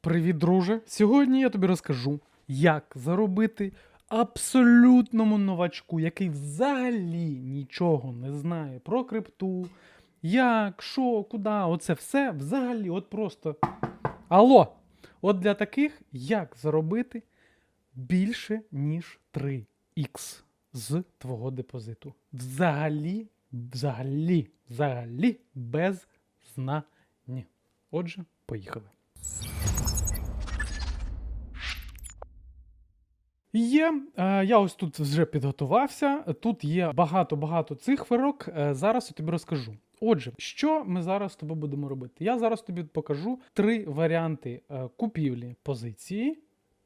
Привіт, друже! Сьогодні я тобі розкажу, як заробити абсолютному новачку, який взагалі нічого не знає про крипту, як, що, куди, оце все взагалі, от просто. Алло! От для таких як заробити більше, ніж 3х з твого депозиту. Взагалі, взагалі, взагалі без знання. Отже, поїхали. Є, е, я ось тут вже підготувався. Тут є багато-багато циферок. Е, Зараз я тобі розкажу. Отже, що ми зараз з тобою будемо робити? Я зараз тобі покажу три варіанти е, купівлі позиції.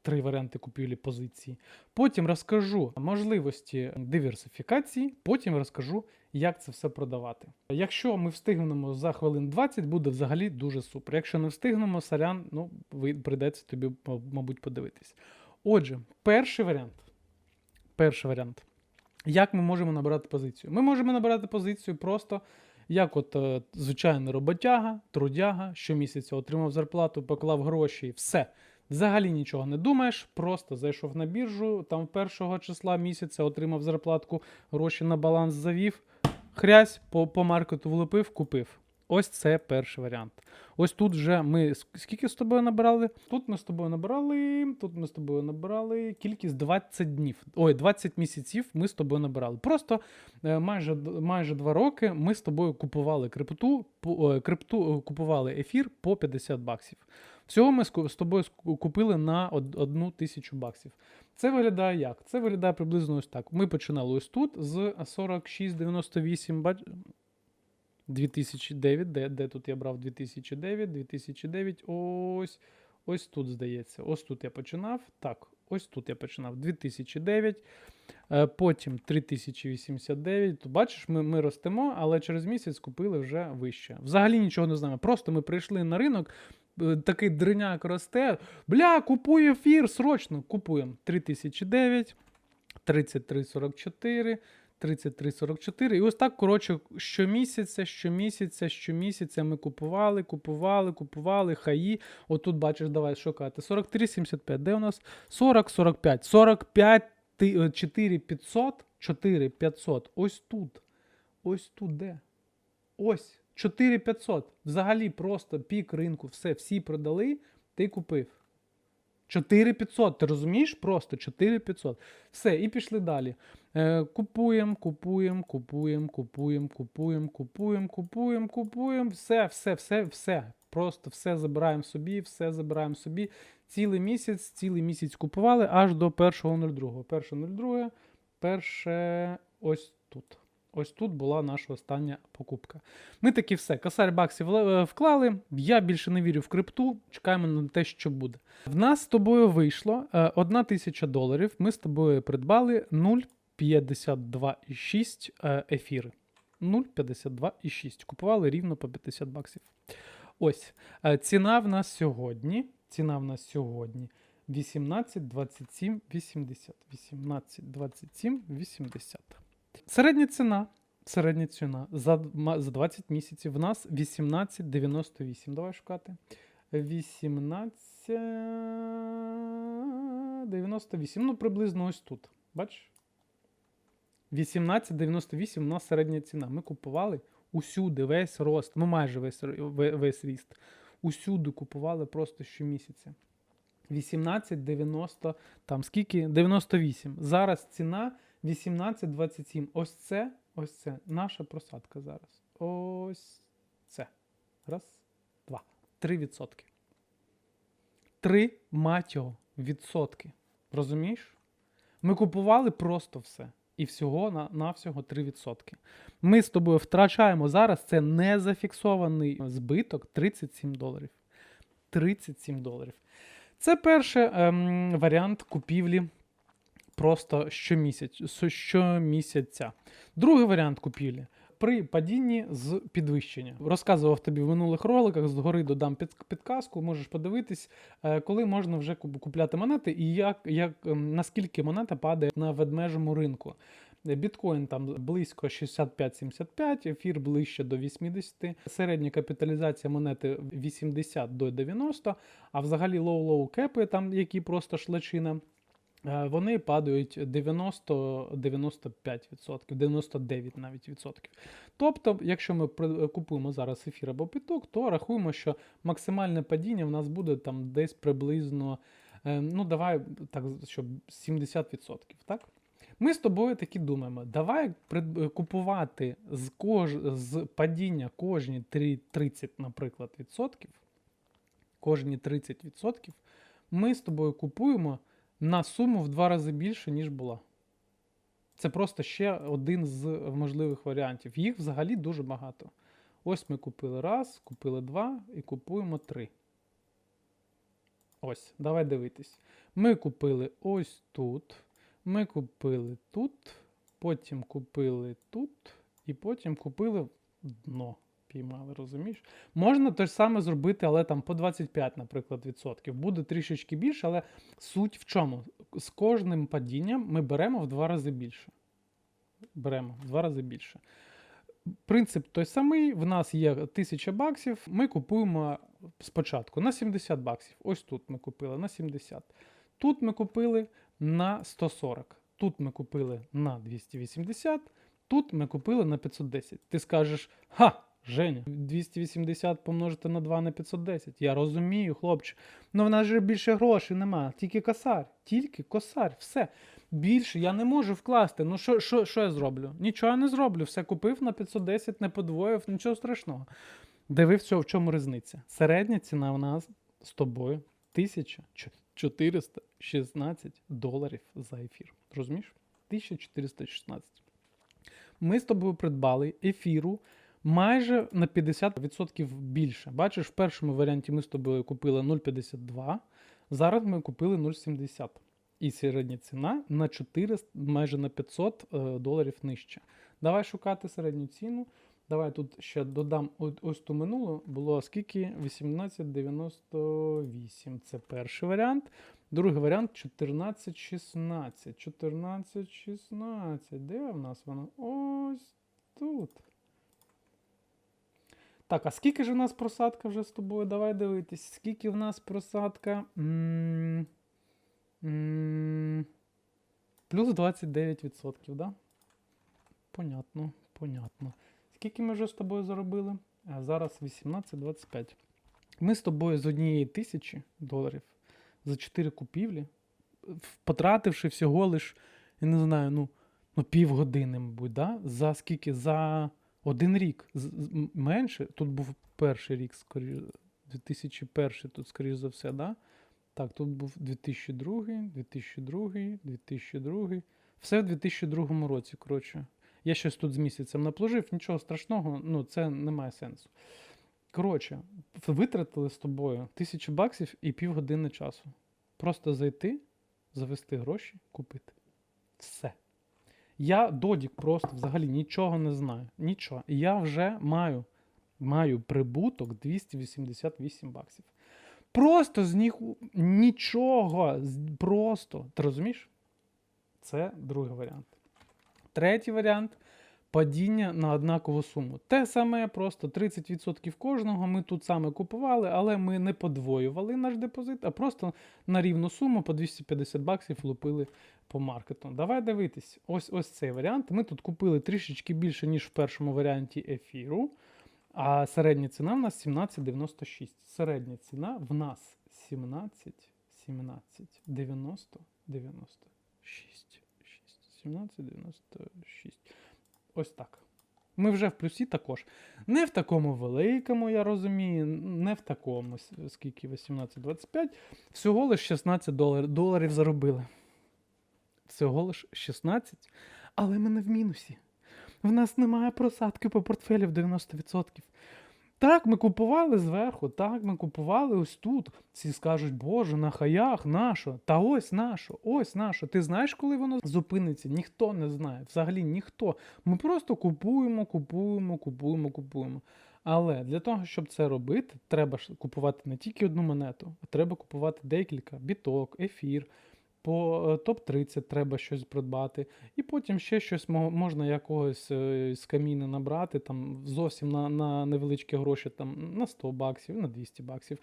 Три варіанти купівлі позиції. Потім розкажу можливості диверсифікації, потім розкажу, як це все продавати. Якщо ми встигнемо за хвилин 20, буде взагалі дуже супер. Якщо не встигнемо, сорян, ну ви прийдеться тобі, мабуть, подивитись. Отже, перший варіант. Перший варіант. Як ми можемо набирати позицію? Ми можемо набирати позицію просто як от е, звичайний роботяга, трудяга, щомісяця отримав зарплату, поклав гроші все. Взагалі нічого не думаєш, просто зайшов на біржу, там першого числа місяця отримав зарплатку, гроші на баланс завів, хрясь, по, по маркету влепив, купив. Ось це перший варіант. Ось тут вже ми скільки з тобою набирали? Тут ми з тобою набирали, тут ми з тобою набирали кількість 20 днів. Ой, 20 місяців ми з тобою набирали. Просто е, майже, майже 2 роки ми з тобою купували крипту, крипту е, купували ефір по 50 баксів. Всього ми з тобою купили на одну тисячу баксів. Це виглядає як? Це виглядає приблизно ось так. Ми починали ось тут з 46,98 бач... 2009, де, де тут я брав 2009, 2009, ось, ось тут, здається. Ось тут я починав. Так, ось тут я починав 2009, е, потім 3089. То бачиш, ми, ми ростемо, але через місяць купили вже вище. Взагалі нічого не знаємо. Просто ми прийшли на ринок, е, такий дриняк росте. Бля, купуй ефір, срочно купуємо 3009, 3344. 33-44. І ось так, коротше, щомісяця, щомісяця, щомісяця ми купували, купували, купували, хаї. Отут бачиш, давай шукати. 43,75. Де у нас? 40, 45. 45, 4500, 4500. Ось тут. Ось тут де? Ось. 4500. Взагалі просто пік ринку. Все, всі продали, ти купив. 4500, ти розумієш? Просто 4500. Все, і пішли далі. Е, купуємо, купуємо, купуємо, купуємо, купуємо, купуємо, купуємо, купуємо. Все, все, все, все. Просто все забираємо собі, все забираємо собі. Цілий місяць, цілий місяць купували аж до 1.02. 1.02, перше ось тут. Ось тут була наша остання покупка. Ми такі все, косарь баксів е, вклали. Я більше не вірю в крипту. Чекаємо на те, що буде. В нас з тобою вийшло е, 1 тисяча доларів. Ми з тобою придбали 0,52,6 е, ефіри. 0,52,6. Купували рівно по 50 баксів. Ось. Ціна в нас сьогодні. Ціна в нас сьогодні 18, 27, 80. 18, 27, 80. Середня ціна. Середня ціна за, за 20 місяців в нас 18,98. Давай шукати. 18,98. Ну, приблизно ось тут. Бачиш? 18,98 у нас середня ціна. Ми купували усюди весь рост. Ну, майже весь, весь ріст. Усюди купували просто щомісяця. 18,90, там скільки? 98. Зараз ціна 18,27. Ось це, ось це наша просадка зараз. Ось це. Раз, два. Три відсотки. Три мать його, відсотки. Розумієш? Ми купували просто все. І всього на, на всього 3%. Ми з тобою втрачаємо зараз це незафіксований збиток 37 доларів. 37 доларів. Це перший ем, варіант купівлі просто щомісяць, щомісяця. Другий варіант купівлі при падінні з підвищення. Розказував тобі в минулих роликах, згори додам під, підказку, можеш подивитись, е, коли можна вже куп- купляти монети і як, як, ем, наскільки монета падає на ведмежому ринку. Біткоін там близько 65-75, ефір ближче до 80, середня капіталізація монети 80 до 90, а взагалі лоу-лоу кепи, там які просто шлачина, вони падають 90-95%, 99 навіть відсотків. Тобто, якщо ми купуємо зараз ефір або біток, то рахуємо, що максимальне падіння в нас буде там десь приблизно, е, ну давай так, щоб 70%, так? Ми з тобою таки думаємо, давай купувати з, кож... з падіння кожні три- 30, наприклад, відсотків, кожні 30 відсотків, ми з тобою купуємо на суму в два рази більше, ніж була. Це просто ще один з можливих варіантів. Їх взагалі дуже багато. Ось ми купили раз, купили два і купуємо три. Ось, давай дивитись. Ми купили ось тут. Ми купили тут, потім купили тут, і потім купили дно. Піймали, розумієш? Можна те ж саме зробити, але там по 25, наприклад, відсотків. Буде трішечки більше, але суть в чому? З кожним падінням ми беремо в два рази більше. Беремо в два рази більше. Принцип той самий. В нас є 1000 баксів. Ми купуємо спочатку на 70 баксів. Ось тут ми купили на 70. Тут ми купили на 140. Тут ми купили на 280. Тут ми купили на 510. Ти скажеш, ха, Женя, 280 помножити на 2 на 510. Я розумію, хлопче. Ну в нас же більше грошей нема. Тільки косарь. Тільки косарь. Все. Більше я не можу вкласти. Ну що, що, що я зроблю? Нічого я не зроблю. Все купив на 510, не подвоїв, нічого страшного. Дивив, в чому різниця. Середня ціна в нас з тобою 1416 доларів за ефір. Розумієш? 1416. Ми з тобою придбали ефіру майже на 50% більше. Бачиш, в першому варіанті ми з тобою купили 0,52, зараз ми купили 0,70. І середня ціна на 400, майже на 500 е, доларів нижче. Давай шукати середню ціну. Давай тут ще додам ось ту минулу. Було скільки? 18,98. Це перший варіант. Другий варіант 14,16. 14,16. Де в нас воно? Ось тут. Так, а скільки ж у нас просадка вже з тобою? Давай дивитись. Скільки в нас просадка? М, м, Плюс 29%, да? Понятно, понятно. Скільки ми вже з тобою заробили? А зараз 18,25. Ми з тобою з однієї тисячі доларів за 4 купівлі, потративши всього лиш, я не знаю, ну, ну півгодини, мабуть, да? за скільки? За один рік. Менше. Тут був перший рік, скоріше, 2001, тут, скоріш за все, да? Так, тут був 2002, 2002, 2002. Все в 2002 році, коротше. Я щось тут з місяцем наплужив, нічого страшного, ну це не має сенсу. Коротше, витратили з тобою тисячу баксів і півгодини часу. Просто зайти, завести гроші, купити. Все. Я додік просто взагалі нічого не знаю. Нічого. І я вже маю, маю прибуток 288 баксів. Просто з них нічого. Просто. Ти розумієш? Це другий варіант. Третій варіант падіння на однакову суму. Те саме, просто 30% кожного. Ми тут саме купували, але ми не подвоювали наш депозит, а просто на рівну суму по 250 баксів лупили по маркету. Давай дивитись. Ось ось цей варіант. Ми тут купили трішечки більше, ніж в першому варіанті ефіру. А середня ціна в нас 17,96. Середня ціна в нас 17, 17, 90, 96. 6, 17, 96. Ось так. Ми вже в плюсі також. Не в такому великому, я розумію, не в такому, скільки 18-25. Всього лише 16 долар, доларів заробили. Всього лише 16. Але ми не в мінусі. В нас немає просадки по портфелю в 90%. Так, ми купували зверху, так, ми купували ось тут. Всі скажуть, боже, на хаях, нащо? Та ось нащо, ось нащо. Ти знаєш, коли воно зупиниться? Ніхто не знає. Взагалі ніхто. Ми просто купуємо, купуємо, купуємо, купуємо. Але для того, щоб це робити, треба ж купувати не тільки одну монету, а треба купувати декілька біток, ефір, по е, топ-30 треба щось придбати, і потім ще щось можна якогось е, з каміни набрати, там зовсім на, на невеличкі гроші, там на 100 баксів, на 200 баксів.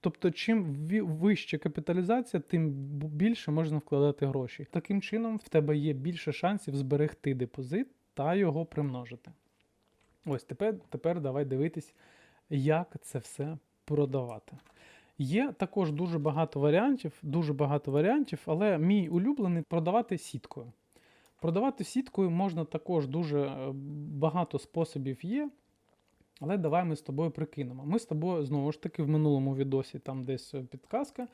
Тобто, чим вища капіталізація, тим більше можна вкладати гроші. Таким чином, в тебе є більше шансів зберегти депозит та його примножити. Ось тепер, тепер давай дивитись, як це все продавати. Є також дуже багато варіантів, дуже багато варіантів, але мій улюблений продавати сіткою. Продавати сіткою можна також дуже е, багато способів є. Але давай ми з тобою прикинемо. Ми з тобою, знову ж таки, в минулому відосі, там десь е, підказка.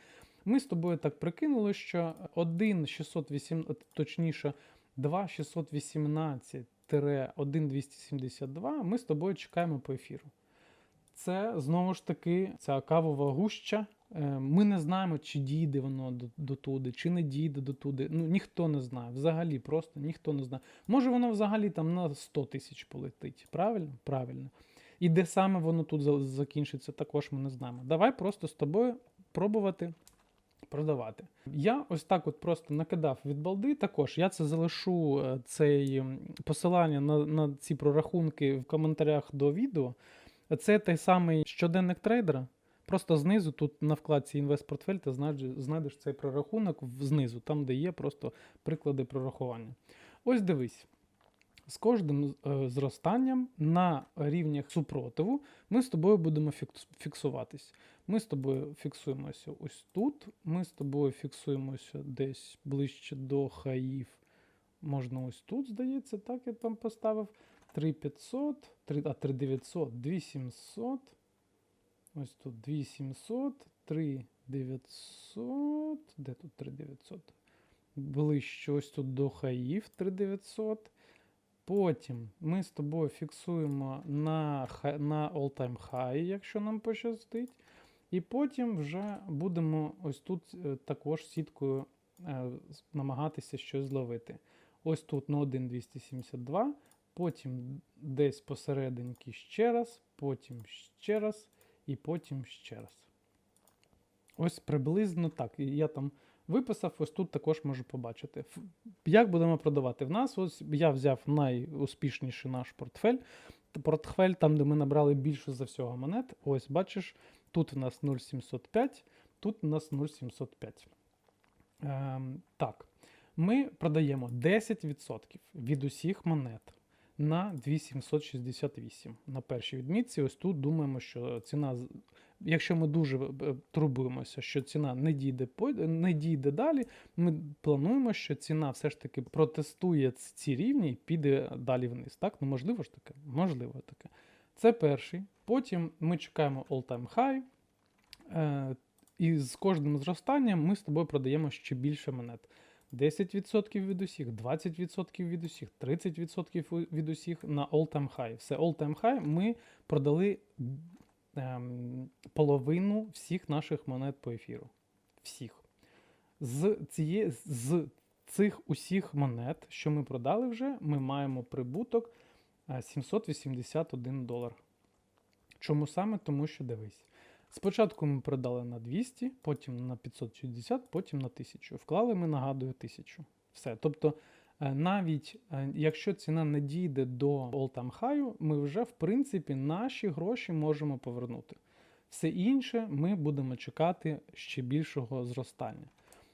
Ми з тобою так прикинули, що 1,608, точніше, 2,618-1,272 ми з тобою чекаємо по ефіру. Це знову ж таки ця кавова гуща. Е, Ми не знаємо, чи дійде воно до, до туди, чи не дійде до туди. Ну ніхто не знає. Взагалі, просто ніхто не знає. Може, воно взагалі там на 100 тисяч полетить. Правильно? Правильно. І де саме воно тут закінчиться, також ми не знаємо. Давай просто з тобою пробувати продавати. Я ось так от просто накидав від балди. Також я це залишу е, цей посилання на, на ці прорахунки в коментарях до відео. Це той самий щоденник трейдера. Просто знизу, тут на вкладці інвестпортфель, ти знайдеш, цей прорахунок знизу, там, де є просто приклади прорахування. Ось дивись. З кожним е, зростанням на рівнях супротиву ми з тобою будемо фіксуватись. Ми з тобою фіксуємося ось тут. Ми з тобою фіксуємося десь ближче до хаїв. Можна ось тут, здається, так я там поставив. 3500, 3, а 3900, 2700. Ось тут 2700, 3900. Де тут 3900? Ближче ось тут до хаїв 3900. Потім ми з тобою фіксуємо на, на all-time high, якщо нам пощастить. І потім вже будемо ось тут е, також сіткою е, намагатися щось зловити. Ось тут на 1,272, потім десь посерединки ще раз, потім ще раз і потім ще раз. Ось приблизно так. І Я там виписав, ось тут також можу побачити. Як будемо продавати? В нас ось я взяв найуспішніший наш портфель. Портфель, там, де ми набрали більше за всього монет. Ось бачиш, тут у нас 0,705, тут у нас 0,705. Ем, так, ми продаємо 10% від усіх монет на 2768 на першій відмітці. Ось тут думаємо, що ціна, якщо ми дуже е, турбуємося, що ціна не дійде, не дійде далі, ми плануємо, що ціна все ж таки протестує ці рівні і піде далі вниз. Так, ну можливо ж таке? Можливо таке. Це перший. Потім ми чекаємо all-time high. Е, і з кожним зростанням ми з тобою продаємо ще більше монет. 10% від усіх, 20% від усіх, 30% від усіх на all-time high. Все all-time high ми продали ем, половину всіх наших монет по ефіру. Всіх. З, ціє, з цих усіх монет, що ми продали вже, ми маємо прибуток е, 781 долар. Чому саме? Тому що дивись. Спочатку ми продали на 200, потім на 560, потім на 1000. Вклали ми, нагадую, 1000. Все. Тобто, е, навіть е, якщо ціна не дійде до all-time high, ми вже, в принципі, наші гроші можемо повернути. Все інше ми будемо чекати ще більшого зростання.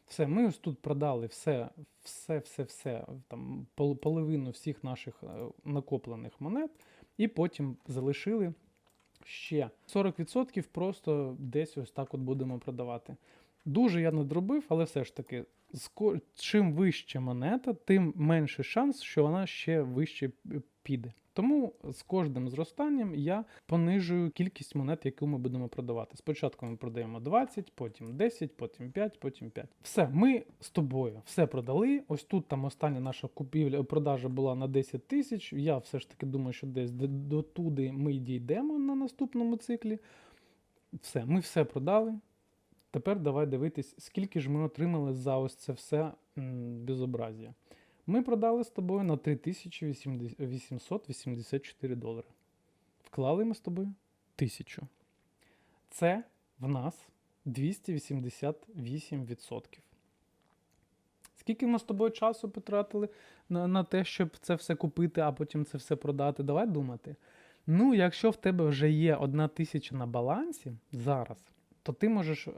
Все, ми ось тут продали все, все, все, все, там половину всіх наших е, накоплених монет, і потім залишили ще 40% просто десь ось так от будемо продавати. Дуже я надробив, але все ж таки, чим вища монета, тим менше шанс, що вона ще вище піде. Тому з кожним зростанням я понижую кількість монет, яку ми будемо продавати. Спочатку ми продаємо 20, потім 10, потім 5, потім 5. Все, ми з тобою все продали. Ось тут там остання наша купівля продажа була на 10 тисяч. Я все ж таки думаю, що десь до, туди ми дійдемо на наступному циклі. Все, ми все продали. Тепер давай дивитись, скільки ж ми отримали за ось це все м, безобразія. Ми продали з тобою на 3884 долари. Вклали ми з тобою 1000. Це в нас 288%. Скільки ми з тобою часу потратили на, на те, щоб це все купити, а потім це все продати? Давай думати. Ну, якщо в тебе вже є одна тисяча на балансі зараз, то ти можеш.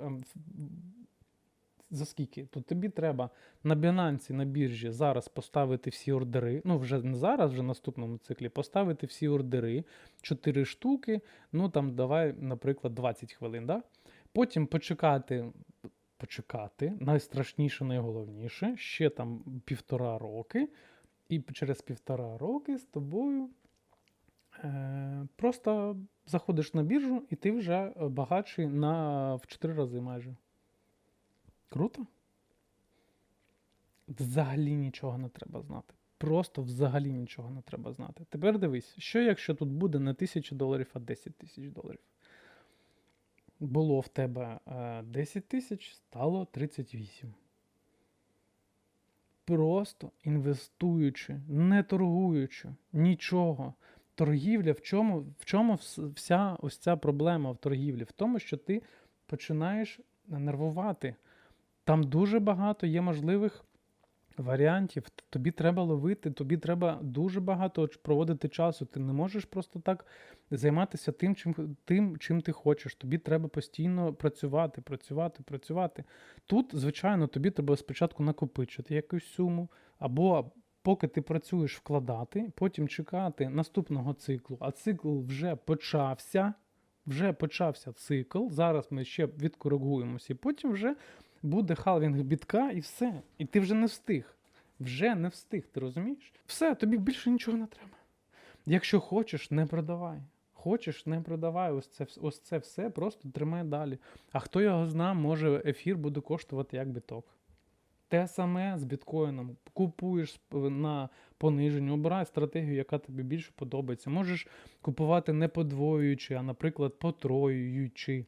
За скільки? То тобі треба на Binance, на біржі зараз поставити всі ордери. Ну, вже не зараз, вже в наступному циклі, поставити всі ордери, 4 штуки, ну там давай, наприклад, 20 хвилин. Да? Потім почекати, почекати, найстрашніше, найголовніше, ще там півтора роки, і через півтора роки з тобою е, просто заходиш на біржу, і ти вже е, багатший на в 4 рази майже. Круто? Взагалі нічого не треба знати. Просто взагалі нічого не треба знати. Тепер дивись, що якщо тут буде не 1000 доларів, а 10 тисяч доларів? Було в тебе е, 10 тисяч, стало 38. Просто інвестуючи, не торгуючи, нічого. Торгівля в чому, в чому вся ось ця проблема в торгівлі? В тому, що ти починаєш нервувати. Там дуже багато є можливих варіантів. Тобі треба ловити, тобі треба дуже багато проводити часу. Ти не можеш просто так займатися тим, чим, тим, чим ти хочеш. Тобі треба постійно працювати, працювати, працювати. Тут, звичайно, тобі треба спочатку накопичити якусь суму, або поки ти працюєш, вкладати, потім чекати наступного циклу. А цикл вже почався. Вже почався цикл. Зараз ми ще відкоригуємося, і потім вже буде халвінг бітка і все. І ти вже не встиг. Вже не встиг, ти розумієш? Все, тобі більше нічого не треба. Якщо хочеш, не продавай. Хочеш, не продавай. Ось це, ось це все, просто тримай далі. А хто його зна, може ефір буде коштувати як біток. Те саме з біткоїном. Купуєш на пониження, обирай стратегію, яка тобі більше подобається. Можеш купувати не подвоюючи, а, наприклад, потроюючи.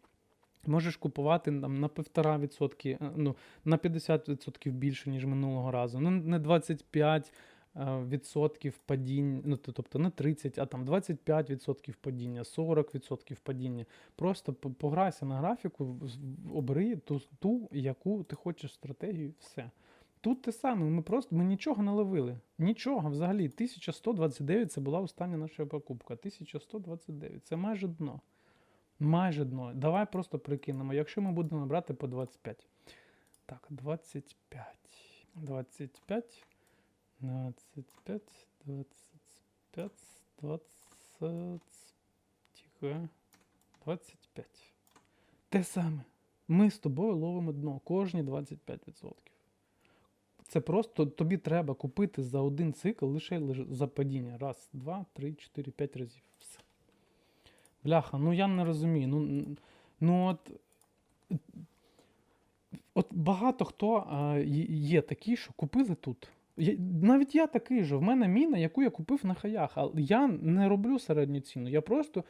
Можеш купувати там, на 1,5%, е, ну, на 50% більше, ніж минулого разу. Ну, не 25% е, відсотків падіння, ну, тобто не 30, а там 25% падіння, 40% падіння. Просто пограйся на графіку, обери ту, ту, яку ти хочеш стратегію, все. Тут те саме, ми просто ми нічого не ловили. Нічого взагалі. 1129 це була остання наша покупка. 1129 це майже дно. Майже дно. Давай просто прикинемо. Якщо ми будемо брати по 25. Так, 25. 25. 25. 25. 20. Тихо. 25. Те саме. Ми з тобою ловимо дно кожні 25%. Це просто тобі треба купити за один цикл лише за падіння. Раз, два, три, чотири, п'ять разів. Все. Бляха, ну я не розумію. Ну, ну от, от багато хто а, є- такі, що купили тут. Я- Навіть я такий же. В мене міна, яку я купив на хаях, але я не роблю середню ціну. Я просто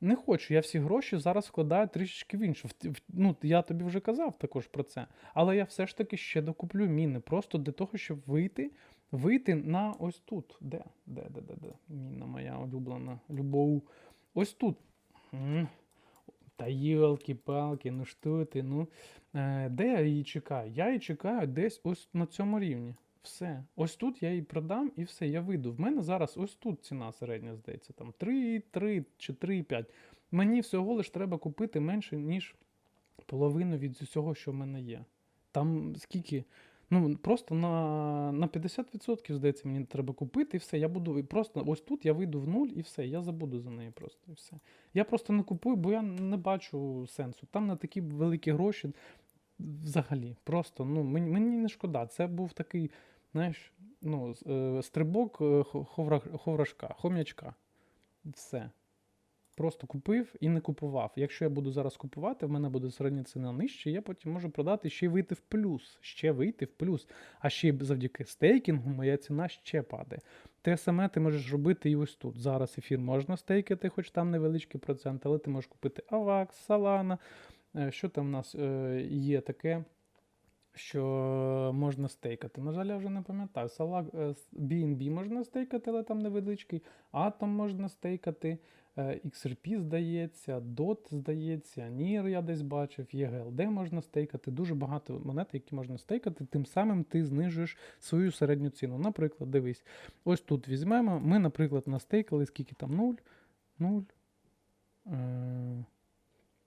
не хочу. Я всі гроші зараз вкладаю трішечки в інше. Ну, я тобі вже казав також про це. Але я все ж таки ще докуплю міни. Просто для того, щоб вийти, вийти на ось тут. Де? Де, де, де, де? Міна моя улюблена. Любов. Ось тут. Та йолки-палки, ну що ти, ну. Е, де я її чекаю? Я її чекаю десь ось на цьому рівні. Все. Ось тут я її продам і все, я вийду. В мене зараз ось тут ціна середня, здається, там 3,3 чи 3,5. Мені всього лиш треба купити менше, ніж половину від усього, що в мене є. Там скільки. Ну, просто на, на 50%, здається, мені треба купити, і все. Я буду просто ось тут я вийду в нуль і все. Я забуду за неї просто і все. Я просто не купую, бо я не бачу сенсу. Там на такі великі гроші взагалі. Просто ну, мені, мені не шкода. Це був такий, знаєш, ну, е, стрибок е, хо- ховра- ховрашка, хом'ячка. Все. Просто купив і не купував. Якщо я буду зараз купувати, в мене буде середня ціна нижче, я потім можу продати ще й вийти в плюс. Ще вийти в плюс. А ще завдяки стейкінгу моя ціна ще падає. Те саме ти можеш робити і ось тут. Зараз ефір можна стейкати, хоч там невеличкий процент, але ти можеш купити AVAX, Solana. Е, Що там в нас е, є таке, що можна стейкати? На жаль, я вже не пам'ятаю. Sala- е, BNB можна стейкати, але там невеличкий. Atom можна стейкати. Е, XRP, здається, DOT, здається, NIR я десь бачив, EGLD можна стейкати. Дуже багато монет, які можна стейкати, тим самим ти знижуєш свою середню ціну. Наприклад, дивись, ось тут візьмемо. Ми, наприклад, настейкали, скільки там 0, 0.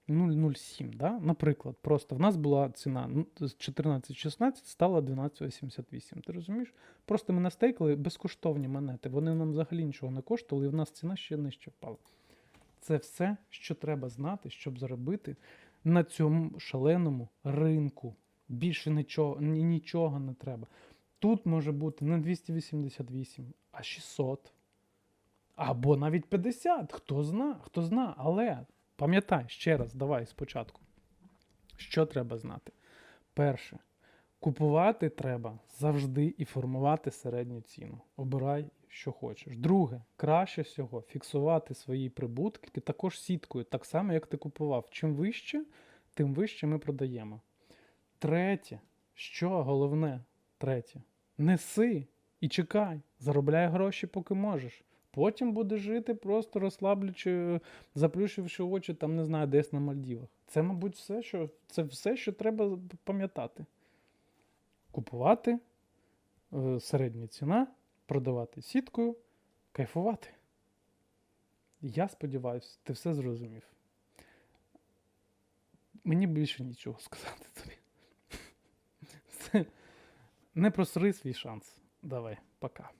Е, 0,07, да? наприклад, просто в нас була ціна ну, з 14,16 стала 12,88. Ти розумієш? Просто ми настейкали безкоштовні монети. Вони нам взагалі нічого не коштували, і в нас ціна ще нижче впала. Це все, що треба знати, щоб заробити на цьому шаленому ринку. Більше нічого, нічого не треба. Тут може бути не 288, а 600. Або навіть 50. Хто зна, хто зна. Але пам'ятай ще раз, давай спочатку. Що треба знати? Перше, купувати треба завжди і формувати середню ціну. Обирай, що хочеш. Друге, краще всього фіксувати свої прибутки також сіткою, так само, як ти купував. Чим вище, тим вище ми продаємо. Третє, що головне, третє, неси і чекай, заробляй гроші, поки можеш. Потім будеш жити, просто розслаблюючи, заплющивши очі, там не знаю, десь на Мальдівах. Це, мабуть, все, що, це все, що треба пам'ятати. Купувати, е, середня ціна, продавати сіткою, кайфувати. Я сподіваюся, ти все зрозумів. Мені більше нічого сказати тобі. Не просри свій шанс. Давай, пока.